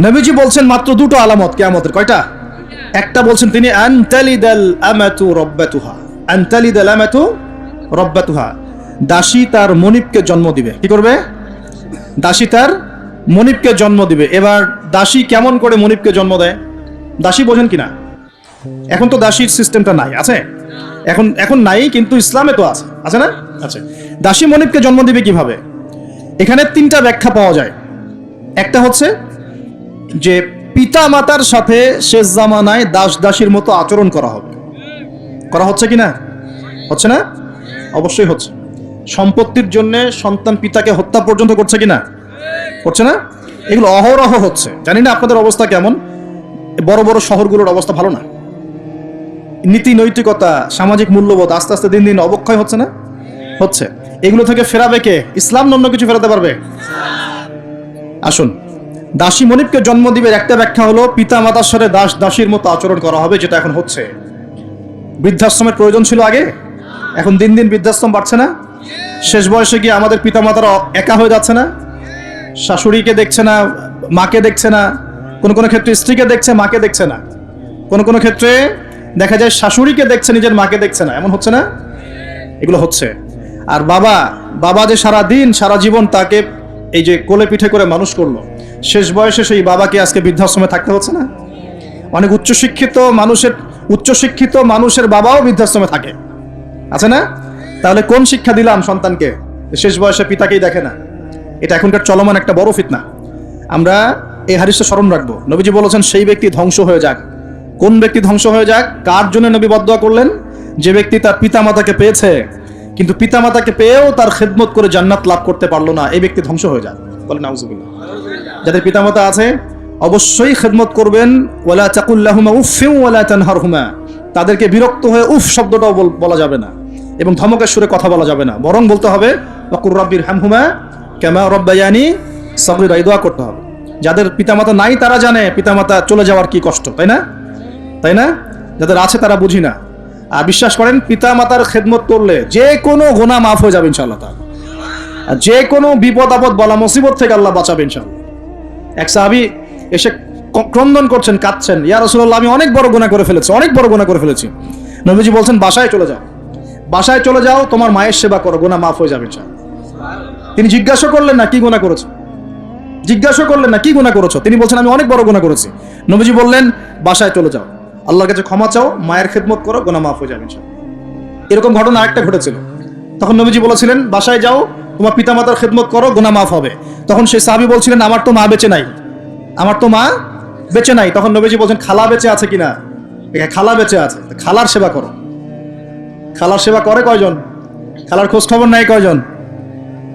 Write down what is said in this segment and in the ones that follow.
নবীজি বলছেন মাত্র দুটো আলামত কেয়ামতের, কয়টা? একটা বলছেন তিনি দাসী তার মনিবকে জন্ম দিবে। কি করবে? দাসী তার মনিবকে জন্ম দিবে। এবার দাসী কেমন করে মনিবকে জন্ম দেয়? দাসী বোঝেন কিনা? এখন তো দাসীর সিস্টেমটা নাই, আছে? এখন এখন নাই, কিন্তু ইসলামে তো আছে। আছে না? আছে। দাসী মনিবকে জন্ম দিবে কীভাবে? এখানে তিনটা ব্যাখ্যা পাওয়া যায়। একটা হচ্ছে যে পিতা মাতার সাথে শেষ জামানায় দাস দাসীর মতো আচরণ করা হবে। করা হচ্ছে কি না? হচ্ছে না? অবশ্যই হচ্ছে। সম্পত্তির জন্য সন্তান পিতাকে হত্যা পর্যন্ত করছে কি না? করছে না? এগুলো অহরহ হচ্ছে। জানি না আপনাদের অবস্থা কেমন। বড় বড় শহরগুলোর অবস্থা ভালো না। নীতি নৈতিকতা, সামাজিক মূল্যবোধ আস্তে আস্তে দিন দিন অবক্ষয় হচ্ছে না? হচ্ছে। এগুলো থেকে ফেরাবে কে? ইসলাম অন্য কিছু ফেরাতে পারবে? আসুন। দাসী মনিবকে জন্ম দিবে একটা ব্যাখ্যা হলো পিতা মাতার সাথে দাস দাসীর মতো আচরণ করা হবে, যেটা এখন হচ্ছে। বৃদ্ধাশ্রমের প্রয়োজন ছিল আগে, এখন দিন দিন বৃদ্ধাশ্রম বাড়ছে না। শেষ বয়সে গিয়ে আমাদের পিতা মাতারা একা হয়ে যাচ্ছে না। শাশুড়িকে দেখছে না, মাকে দেখছে না, কোনো কোনো ক্ষেত্রে স্ত্রীকে দেখছে, মাকে দেখছে না। কোনো কোনো ক্ষেত্রে দেখা যায় শাশুড়িকে দেখছে, নিজের মাকে দেখছে না। এমন হচ্ছে না? এগুলো হচ্ছে। আর বাবা বাবা যে সারা দিন সারা জীবন তাকে এই যে কোলে পিঠে করে মানুষ করল শেষ বয়সে সেই বাবাকে আজকে বৃদ্ধাশ্রমে থাকতে হচ্ছে না? অনেক উচ্চশিক্ষিত মানুষের উচ্চশিক্ষিত মানুষের বাবাও বৃদ্ধাশ্রমে থাকে। আছে না? তাহলে কোন শিক্ষা দিলাম সন্তানকে? শেষ বয়সে পিতাকেই দেখে না। এটা এখনকার চলমান একটা বড় ফিতনা। আমরা এই হারিসটা স্মরণ রাখব। নবীজি বলেছেন, সেই ব্যক্তি ধ্বংস হয়ে যাক। কোন ব্যক্তি ধ্বংস হয়ে যাক? কার জন্য নবী বদয়া করলেন? যে ব্যক্তি তার পিতামাতাকে পেয়েছে, কিন্তু পিতামাতাকে পেয়েও তার খেদমত করে জান্নাত লাভ করতে পারল না। এই ব্যক্তি ধ্বংস হয়ে যাক। বলেন, নাউজুবিল্লাহ। যাদের পিতামাতা আছে, অবশ্যই খেদমত করবেন, ওয়ালা চাকুল্লাহুমা উফিউ ওয়ালা তানহারহুমা। তাদেরকে বিরক্ত হয়ে উফ শব্দটাও বলা যাবে না। এবং ধমকের সুরে কথা বলা যাবে না। বরং বলতে হবে, ওয়াকুর রব্বির হামহুমা, কেমা রব্বায়ানি সগিরা এই দোয়া করতে হবে। যাদের পিতামাতা নাই, তারা জানে পিতামাতা চলে যাওয়ার কি কষ্ট, তাই না? তাই না? যাদের আছে, তারা বুঝি না। আর বিশ্বাস করেন পিতা মাতার খেদমত করলে যে কোনো গোনা মাফ হয়ে যাবে ইনশাআল্লাহ তার যে কোনো বিপদ আপদ বলা মুসিবত থেকে আল্লাহ বাঁচাবে ইনশাআল্লাহ। এক সাহাবি এসে ক্রন্দন করছেন, কাঁদছেন। ইয়া রসুল্লাহ আমি অনেক বড় গুণা করে ফেলেছি, অনেক বড় গুণা করে ফেলেছি। নবীজি বলছেন, বাসায় চলে যাও। বাসায় চলে যাও, তোমার মায়ের সেবা করো গোনা মাফ হয়ে যাবে তিনি জিজ্ঞাসা করলেন, না, কি গুণা করেছ? জিজ্ঞাসা করলেন, না, কি গুণা করেছ? তিনি বলছেন, আমি অনেক বড় গুণা করেছি। নবীজি বললেন, বাসায় চলে যাও। আল্লাহর কাছে ক্ষমা চাও, মায়ের খেদমত করো গোনা মাফ হয়ে যাবে এরকম ঘটনা আরেকটা ঘটেছিল। তখন নবীজি বলেছিলেন, বাসায় যাও তোমার পিতামাতার খেদমত করো গোনা মাফ হবে। তখন সে সাহাবি বলছিলেন, আমার তো মা বেঁচে নাই। আমার তো মা বেঁচে নাই। তখন নবীজি বলছেন, খালা বেঁচে আছে কিনা? খালা বেঁচে আছে। খালার সেবা করো। খালার সেবা করে কয়জন? খালার খোঁজ খবর নাই কয়জন?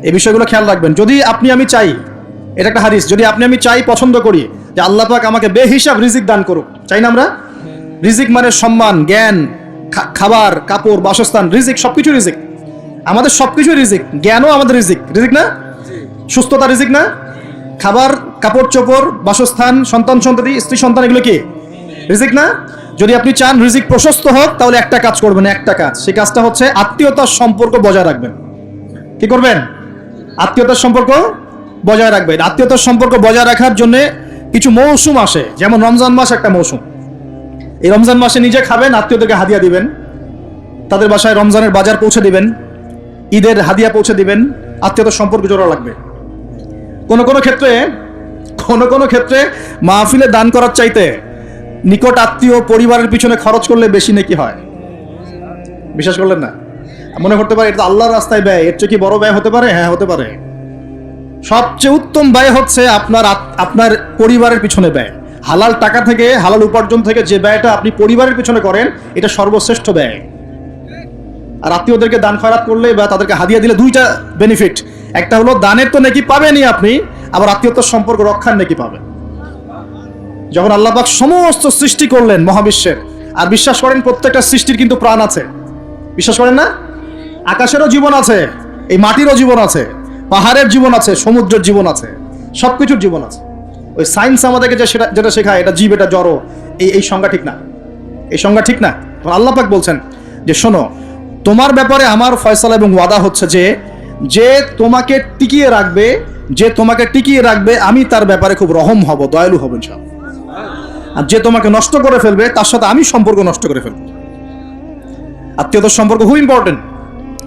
এই বিষয়গুলো খেয়াল রাখবেন। যদি আপনি, আমি চাই, এটা একটা হাদিস, যদি আপনি, আমি চাই, পছন্দ করি যে আল্লাহ পাক আমাকে বেহিসাব রিজিক দান করুক, চাই না আমরা? রিজিক মানে সম্মান, জ্ঞান খাবার, কাপড়, বাসস্থান, রিজিক, সবকিছু রিজিক। আমাদের সবকিছু রিজিক। জ্ঞানও আমাদের রিজিক। রিজিক না? সুস্থতা রিজিক না? খাবার কাপড় চোপড় বাসস্থান সন্তান সন্ততি স্ত্রী সন্তান এগুলো কি? রিজিক না? যদি আপনি চান রিজিক প্রশস্ত হোক তাহলে একটা কাজ করবেন একটা কাজ। সেই কাজটা হচ্ছে আত্মীয়তার সম্পর্ক বজায় রাখবেন। কি করবেন? আত্মীয়তার সম্পর্ক বজায় রাখবেন। আত্মীয়তার সম্পর্ক বজায় রাখার জন্য কিছু মৌসুম আসে। যেমন রমজান মাস একটা মৌসুম। এই রমজান মাসে নিজে খাবেন আত্মীয়দেরকে হাদিয়া দিবেন। তাদের বাসায় রমজানের বাজার পৌঁছে দিবেন। ঈদের হাদিয়া পৌঁছে দিবেন। আত্মীয়তার সম্পর্ক জোড়া লাগবে। কোন কোন ক্ষেত্রে, কোন কোন ক্ষেত্রে মাহফিলে দান করার চাইতে নিকট আত্মীয় পরিবারের পিছনে খরচ করলে বেশি নাকি হয়। বিশ্বাস করলেন না? মনে করতে পারে এটা আল্লাহর রাস্তায় ব্যয়। এর চেয়ে কি বড় ব্যয় হতে পারে? হ্যাঁ হতে পারে। সবচেয়ে উত্তম ব্যয় হচ্ছে আপনার আপনার পরিবারের পিছনে ব্যয়। হালাল টাকা থেকে, হালাল উপার্জন থেকে যে ব্যয়টা আপনি পরিবারের পিছনে করেন, এটা সর্বশ্রেষ্ঠ ব্যয়। আর আত্মীয়দেরকে দান খয়রাত করলে বা তাদেরকে হাদিয়া দিলে দুইটা বেনিফিট একটা হলো, দানের তো নাকি পাবেনই আপনি, আবার আত্মীয়তার সম্পর্ক রক্ষার নাকি পাবেন। যখন আল্লাহ পাক সমস্ত সৃষ্টি করলেন মহাবিশ্বের, আর বিশ্বাস করেন প্রত্যেকটা সৃষ্টির কিন্তু প্রাণ আছে। বিশ্বাস করেন না? আকাশেরও জীবন আছে, এই মাটিরও জীবন আছে, পাহাড়ের জীবন আছে, সমুদ্রের জীবন আছে, সবকিছুর জীবন আছে। ওই সায়েন্স আমাদেরকে যে সেটা যেটা শেখায়, এটা জীব, এটা জড়ো, এই এই সংজ্ঞা ঠিক না। এই সংজ্ঞা ঠিক না? তখন আল্লাহ পাক বলছেন যে, শোনো তোমার ব্যাপারে আমার ফয়সালা এবং ওয়াদা হচ্ছে যে যে তোমাকে টিকিয়ে রাখবে, যে তোমাকে টিকিয়ে রাখবে, আমি তার ব্যাপারে খুব রহম হব, দয়ালু হব ইনশাআল্লাহ। আর যে তোমাকে নষ্ট করে ফেলবে, তার সাথে আমি সম্পর্ক নষ্ট করে ফেলব। আত্মীয়তার সম্পর্ক খুব ইম্পর্টেন্ট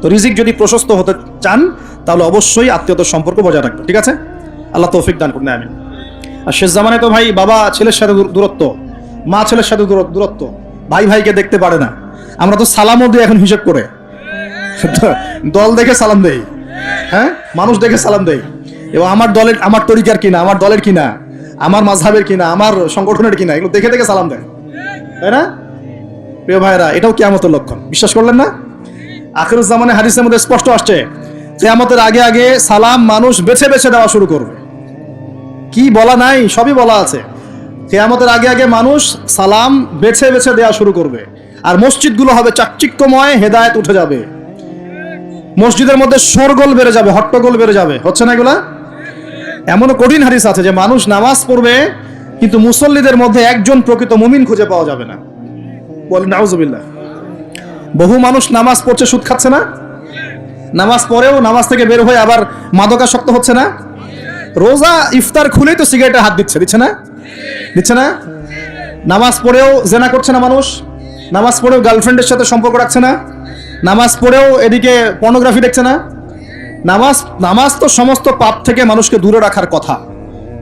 তো রিজিক যদি প্রশস্ত হতে চান, তাহলে অবশ্যই আত্মীয়তার সম্পর্ক বজায় রাখবেন, ঠিক আছে? আল্লাহ তৌফিক দান করুন আমি আর শেষ জামানে তো ভাই, বাবা, ছেলের সাথে দূরত্ব। মা, ছেলের সাথে দূরত্ব। ভাই, ভাইকে দেখতে পারে না। আমরা তো সালামও দিই এখন হিসেব করে। দল দেখে সালাম দেই। হ্যাঁ? মানুষ দেখে সালাম দেই। এবং আমার দলের, আমার তরিকার কিনা, আমার দলের কিনা, আমার মাঝহাবের কিনা, আমার সংগঠনের কিনা, এগুলো দেখে দেখে সালাম দেয়। তাই না? প্রিয় ভাইরা এটাও কিয়ামতের লক্ষণ। বিশ্বাস করলেন না? আখিরুজ্জামানে হাদিসের মধ্যে স্পষ্ট আসছে, কিয়ামতের আগে আগে সালাম মানুষ বেছে বেছে দেওয়া শুরু করবে। কি বলা নাই? সবই বলা আছে। কেয়ামতের আগে আগে মানুষ সালাম বেছে বেছে দেওয়া শুরু করবে। আর মসজিদগুলো হবে চাকচিক্যময়, হেদায়েত উঠে যাবে। মসজিদের মধ্যে শোরগোল বেড়ে যাবে, হট্টগোল বেড়ে যাবে। হচ্ছে না এগুলা? এমনও কঠিন হাদিস আছে যে মানুষ নামাজ পড়বে, কিন্তু মুসল্লিদের মধ্যে একজন প্রকৃত মুমিন খুঁজে পাওয়া যাবে না। বলেন, নাউজুবিল্লাহ। বহু মানুষ নামাজ পড়ছে, সুদ খাচ্ছে না? নামাজ পড়েও নামাজ থেকে বের হয়ে আবার মাদকাসক্ত হচ্ছে না? রোজা ইফতার খুলেই তো সিগারেটে হাত দিচ্ছে দিচ্ছে না? দিচ্ছে না? নামাজ পড়েও জেনা করছে না মানুষ? নামাজ পড়েও গার্লফ্রেন্ডের সাথে সম্পর্ক রাখছে না। নামাজ পড়েও এদিকে পর্নোগ্রাফি দেখছে না। নামাজ নামাজ তো সমস্ত পাপ থেকে মানুষকে দূরে রাখার কথা।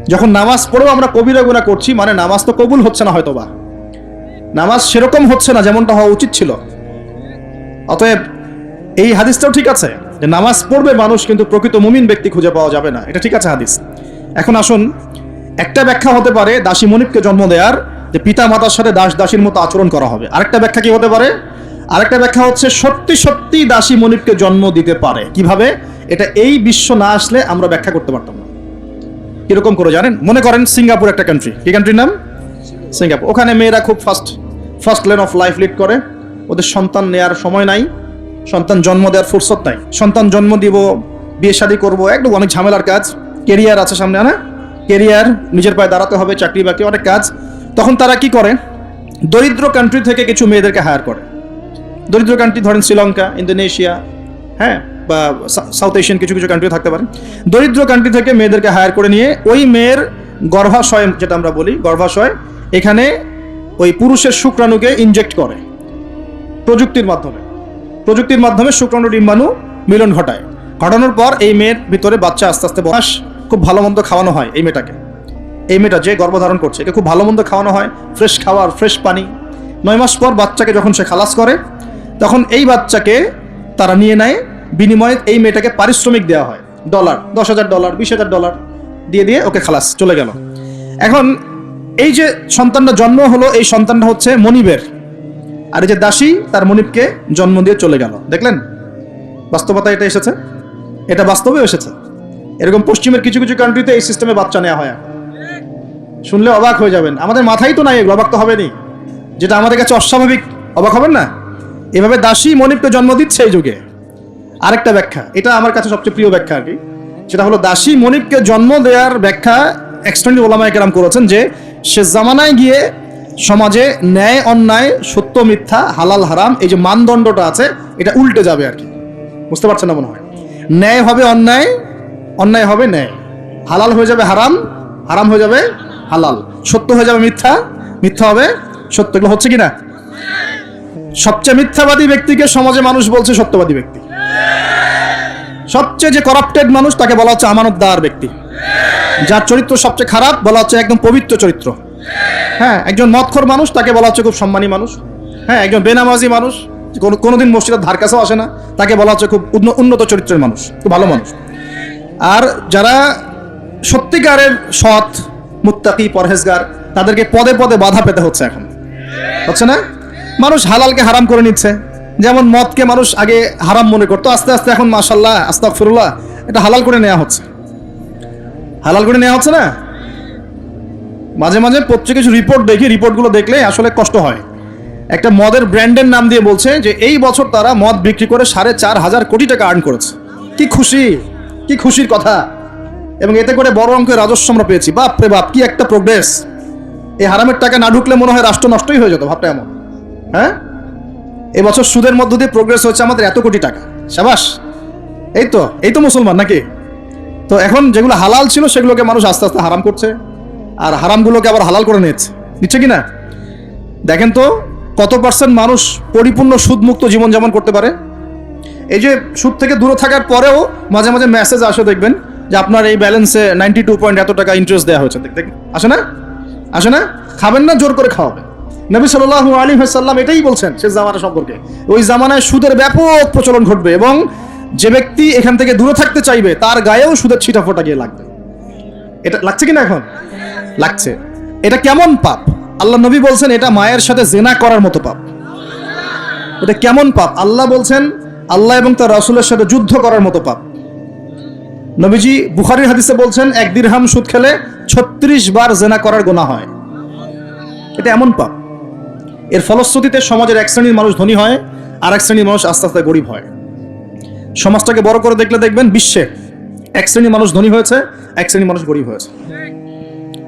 যখন নামাজ পড়েও আমরা কবিরা গুণা করছি মানে নামাজ তো কবুল হচ্ছে না হয়তোবা। নামাজ সেরকম হচ্ছে না যেমনটা হওয়া উচিত ছিল। অতএব এই হাদিসটাও ঠিক আছে যে নামাজ পড়বে মানুষ কিন্তু প্রকৃত মুমিন ব্যক্তি খুঁজে পাওয়া যাবে না। এটা ঠিক আছে হাদিস। এখন আসুন, একটা ব্যাখ্যা হতে পারে দাসী মনিবকে জন্ম দেওয়ার যে পিতা মাতার সাথে দাস দাসীর মতো আচরণ করা হবে। আরেকটা ব্যাখ্যা কি হতে পারে? আরেকটা ব্যাখ্যা হচ্ছে, সত্যি সত্যি দাসী মনিবকে জন্ম দিতে পারে। কীভাবে? এটা এই বিশ্ব না আসলে আমরা ব্যাখ্যা করতে পারতাম না। কীরকম করে জানেন? মনে করেন সিঙ্গাপুর একটা কান্ট্রি কি কান্ট্রির নাম? সিঙ্গাপুর। ওখানে মেয়েরা খুব first first lane of life lead করে। ওদের সন্তান নেয়ার সময় নাই। সন্তান জন্ম দেওয়ার ফুরসত নাই। সন্তান জন্ম দিব, বিয়ে শাদী করব, একদম অনেক ঝামেলার কাজ। কেরিয়ার আছে সামনে, না? কেরিয়ার নিজের পায়ে দাঁড়াতে হবে, চাকরি বাকরি, অনেক কাজ। তখন তারা কি করে? দরিদ্র কান্ট্রি থেকে কিছু মেয়েদেরকে হায়ার করে। দরিদ্র কান্ট্রি ধরেন শ্রীলঙ্কা, ইন্দোনেশিয়া হ্যাঁ বা সাউথ এশিয়ান কিছু কিছু কান্ট্রি থাকতে পারে। দরিদ্র কান্ট্রি থেকে মেয়েদেরকে হায়ার করে নিয়ে ওই মেয়ের গর্ভাশয় যেটা আমরা বলি, গর্ভাশয়, এখানে ওই পুরুষের শুক্রাণুকে ইনজেক্ট করে প্রযুক্তির মাধ্যমে। প্রযুক্তির মাধ্যমে শুক্রাণু ডিম্বাণু মিলন ঘটায়। ঘটানোর পর এই মেয়ের ভিতরে বাচ্চা আস্তে আস্তে বয়স, খুব ভালো মন্দ খাওয়ানো হয় এই মেয়েটাকে। এই মেয়েটা যে গর্ভধারণ করছে, একে খুব ভালো মন্দ খাওয়ানো হয় ফ্রেশ খাবার ফ্রেশ পানি। নয় মাস পর বাচ্চাকে যখন সে খালাস করে, তখন এই বাচ্চাকে তারা নিয়ে নেয়, বিনিময়ে এই মেয়েটাকে পারিশ্রমিক দেওয়া হয় ডলার দশ হাজার ডলার বিশ হাজার ডলার দিয়ে দিয়ে ওকে খালাস, চলে গেল। এখন এই যে সন্তানটা জন্ম হলো, এই সন্তানটা হচ্ছে মনিবের। আর এই যে দাসী, তার মনিবকে জন্ম দিয়ে চলে গেল। দেখলেন? বাস্তবতা এটা এসেছে? এটা বাস্তবে এসেছে। এরকম পশ্চিমের কিছু কিছু কান্ট্রিতে এই সিস্টেমে বাচ্চা নেওয়া হয় এখন। শুনলে অবাক হয়ে যাবেন। আমাদের মাথায় তো নাই এগুলো, অবাক তো হবেনি যেটা আমাদের কাছে অস্বাভাবিক, অবাক হবেন না? এভাবে দাসী মনিবকে জন্ম দিচ্ছে এই যুগে। আরেকটা ব্যাখ্যা, এটা আমার কাছে সবচেয়ে প্রিয় ব্যাখ্যা আর কি। সেটা হলো, দাসী মনিবকে জন্ম দেওয়ার ব্যাখ্যা এক্সটেন্ড ওলামায় কেরাম করেছেন যে, সে জামানায় গিয়ে সমাজে ন্যায়, অন্যায়, সত্য, মিথ্যা, হালাল, হারাম, এই যে মানদণ্ডটা আছে, এটা উল্টে যাবে আর কি। বুঝতে পারছেন না মনে হয়? ন্যায় হবে অন্যায় অন্যায় হবে ন্যায়। হালাল হয়ে যাবে হারাম হারাম হয়ে যাবে হালাল। সত্য হয়ে যাবে মিথ্যা? মিথ্যা হবে? সত্য। এগুলো হচ্ছে কি না সবচেয়ে মিথ্যাবাদী ব্যক্তিকে সমাজে মানুষ বলছে সত্যবাদী ব্যক্তি। সবচেয়ে যে করাপ্টেড মানুষ, তাকে বলা হচ্ছে আমানতদার ব্যক্তি। যার চরিত্র সবচেয়ে খারাপ, বলা হচ্ছে একদম পবিত্র চরিত্র। হ্যাঁ একজন মদখোর মানুষ, তাকে বলা হচ্ছে খুব সম্মানী মানুষ। হ্যাঁ একজন বেনামাজি মানুষ, কোনো, কোনোদিন মসজিদের ধার কাছেও আসে না। তাকে বলা হচ্ছে খুব উন্নত চরিত্রের মানুষ, খুব ভালো মানুষ। আর যারা সত্যিকারের সৎ মুত্তাকি পরহেজগার, তাদেরকে পদে পদে বাধা পেতে হচ্ছে এখন। হচ্ছে না? মানুষ হালালকে হারাম করে নিচ্ছে। যেমন মদকে মানুষ আগে হারাম মনে করতো, আস্তে আস্তে এখন মাসাল্লাহ আস্তাগফিরুল্লাহ, এটা হালাল করে নেওয়া হচ্ছে। হালাল করে নেওয়া হচ্ছে না? মাঝে মাঝে পত্রিকা কিছু রিপোর্ট দেখি রিপোর্টগুলো দেখলে আসলে কষ্ট হয়। একটা মদের ব্র্যান্ডের নাম দিয়ে বলছে যে, এই বছর তারা মদ বিক্রি করে সাড়ে চার হাজার কোটি টাকা আর্ন করেছে। কি খুশি? কি খুশির কথা? এবং এতে করে বড় অঙ্কের রাজস্ব আমরা পেয়েছি। বাপ রে বাপ, কি একটা প্রোগ্রেস এই হারামের টাকা না ঢুকলে মনে হয় রাষ্ট্র নষ্টই হয়ে যেত, ভাবটা এমন। হ্যাঁ? এবছর সুদের মধ্য দিয়ে প্রোগ্রেস হচ্ছে আমাদের এত কোটি টাকা। সাবাস, এই তো এই তো মুসলমান নাকি? তো এখন যেগুলো হালাল ছিল সেগুলোকে মানুষ আস্তে আস্তে হারাম করছে, আর হারামগুলোকে আবার হালাল করে নিচ্ছে নিচ্ছে কি না দেখেন তো, কত পার্সেন্ট মানুষ পরিপূর্ণ সুদমুক্ত জীবনযাপন করতে পারে? এই যে সুদ থেকে দূরে থাকার পরেও মাঝে মাঝে মেসেজ আসে, দেখবেন যে আপনার এই ব্যালেন্সে নাইনটি টু পয়েন্ট এত টাকা ইন্টারেস্ট দেওয়া হয়েছে। দেখ আসে না? আসে না? খাবেন না, জোর করে খাওয়াবেন। নবী সাল্লাহ আলী সাল্লাম এটাই বলছেন সে জামানা সম্পর্কে। ওই জামানায় সুদের ব্যাপক প্রচলন ঘটবে এবং যে ব্যক্তি এখান থেকে দূরে থাকতে চাইবে, তার গায়েও সুদের ছিটা ফোটা গিয়ে লাগবে। এটা লাগছে কিনা এখন? লাগছে। এটা কেমন পাপ? আল্লাহ নবী বলছেন, এটা মায়ের সাথে জেনা করার মতো পাপ। এটা কেমন পাপ? আল্লাহ বলছেন, আল্লাহ এবং তার রাসূলের সাথে যুদ্ধ করার মতো পাপ। নবীজি বুখারীর হাদিসে বলছেন, এক দিরহাম সুদ খেলে ছত্রিশ বার জেনা করার গোনা হয়। এটা এমন পাপ। এর ফলশ্রুতিতে সমাজের এক শ্রেণির মানুষ ধনী হয়, আর এক শ্রেণির মানুষ আস্তে আস্তে গরিব হয়। সমাজটাকে বড় করে দেখলে দেখবেন, বিশ্বে এক শ্রেণির মানুষ ধনী হয়েছে, এক শ্রেণির মানুষ গরিব হয়েছে।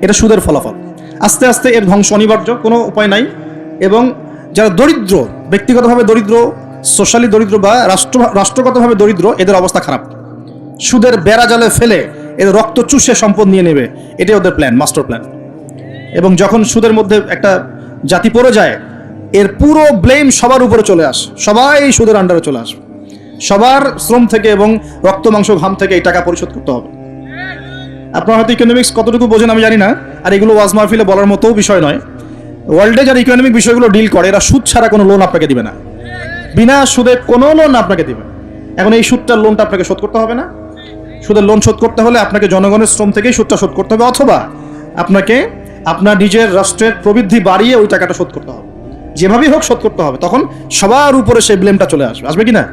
এটা সুদের ফলাফল। আস্তে আস্তে এর ধ্বংস অনিবার্য, কোনো উপায় নাই। এবং যারা দরিদ্র, ব্যক্তিগতভাবে দরিদ্র, সোশ্যালি দরিদ্র বা রাষ্ট্র, রাষ্ট্রগতভাবে দরিদ্র, এদের অবস্থা খারাপ। সুদের বেড়া জালে ফেলে এদের রক্ত চুষে সম্পদ নিয়ে নেবে। এটাই ওদের প্ল্যান মাস্টার প্ল্যান এবং যখন সুদের মধ্যে একটা জাতি পড়ে যায়, এর পুরো ব্লেম সবার উপরে চলে আসে, সবাই সুদের আন্ডারে চলে আসে। সবার শ্রম থেকে এবং রক্ত, মাংস, ঘাম থেকে এই টাকা পরিশোধ করতে হবে। আপনার হয়তো ইকোনমিক্স কতটুকু বোঝেন আমি জানি না, আর এগুলো ওয়াজ মাহফিলে বলার মতো বিষয় নয়। ওয়ার্ল্ডে যারা ইকোনমিক বিষয়গুলো ডিল করে, এরা সুদ ছাড়া কোনো লোন আপনাকে দিবে না। বিনা সুদে কোনো লোন আপনাকে দিবে এখন এই সুদটার লোনটা আপনাকে শোধ করতে হবে না। সুদের লোন শোধ করতে হলে আপনাকে জনগণের শ্রম থেকেই সুদটা শোধ করতে হবে, অথবা আপনাকে আপনার নিজের রাষ্ট্রের প্রবৃদ্ধি বাড়িয়ে ওই টাকাটা শোধ করতে হবে। যেভাবেই হোক শোধ করতে হবে, তখন সবার উপরে সেই ব্লেমটা চলে আসবে। আসবে কি না?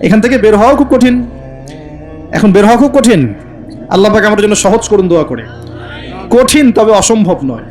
এখান থেকে বের হওয়াও খুব কঠিন। এখন বের হওয়া খুব কঠিন। আল্লাহ পাক আমার জন্য সহজ করুন দোয়া করে। কঠিন তবে অসম্ভব নয়।